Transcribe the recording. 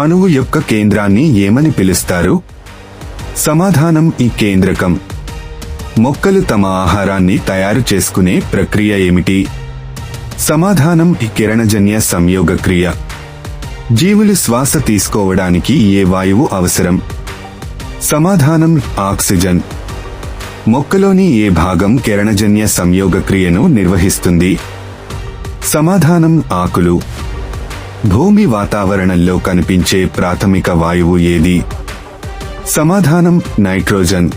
అణువు యొక్క కేంద్రాన్ని ఏమని పిలుస్తారు? సమాధానం ఈ కేంద్రకం. మొక్కలు తమ ఆహారాన్ని తయారు చేసుకునే ప్రక్రియ ఏమిటి? సమాధానం ఈ కిరణజన్య సంయోగ క్రియ. జీవులు శ్వాస తీసుకోవడానికి ఏ వాయువు అవసరం? సమాధానం ఆక్సిజన్. మొక్కలోని ఏ భాగం కిరణజన్య సంయోగ క్రియను నిర్వహిస్తుంది? సమాధానం ఆకులు. భూమి వాతావరణంలో కనిపించే ప్రాథమిక వాయువు ఏది? సమాధానం నైట్రోజన్.